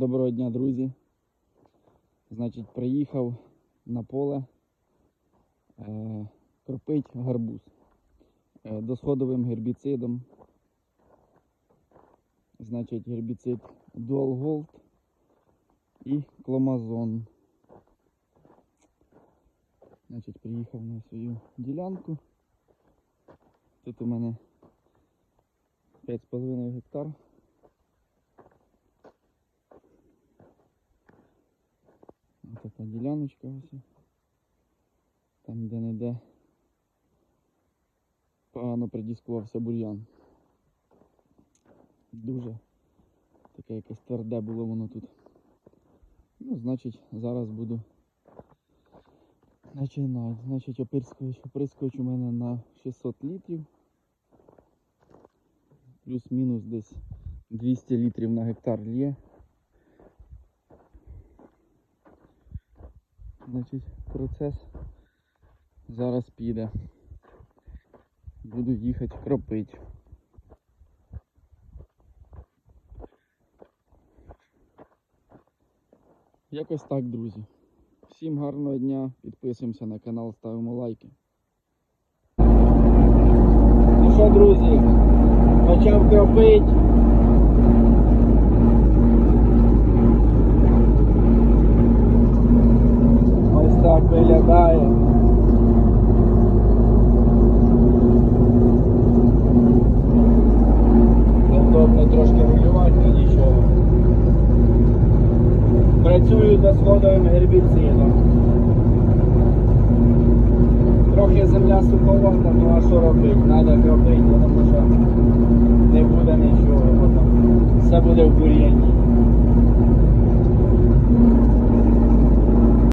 Доброго дня, друзі. Значить, приїхав на поле е, кропить гарбуз е, досходовим гербіцидом. Значить, гербіцид Dual Gold і Кломазон. Значить, приїхав на свою ділянку. Тут у мене 5,5 гектар. Така діляночка ось. Там де не де погано придіскувався бур'ян. Дуже таке якесь тверде було воно тут. Ну, значить, зараз буду починати. Значить, оприскувач, оприскувач у мене на 600 літрів. Плюс-мінус десь 200 літрів на гектар є. Значить, процес зараз піде. Буду їхати кропити. Якось так, друзі. Всім гарного дня, підписуємося на канал, ставимо лайки. Ну що, друзі, почав кропити. Ось так виглядає. Невдобно трошки рулювати, нічого. Працюю досходовим гербіцидом. Трохи земля суховата, ну а що робити? Треба кропити, тому що не буде нічого, бо там все буде в бур'яні.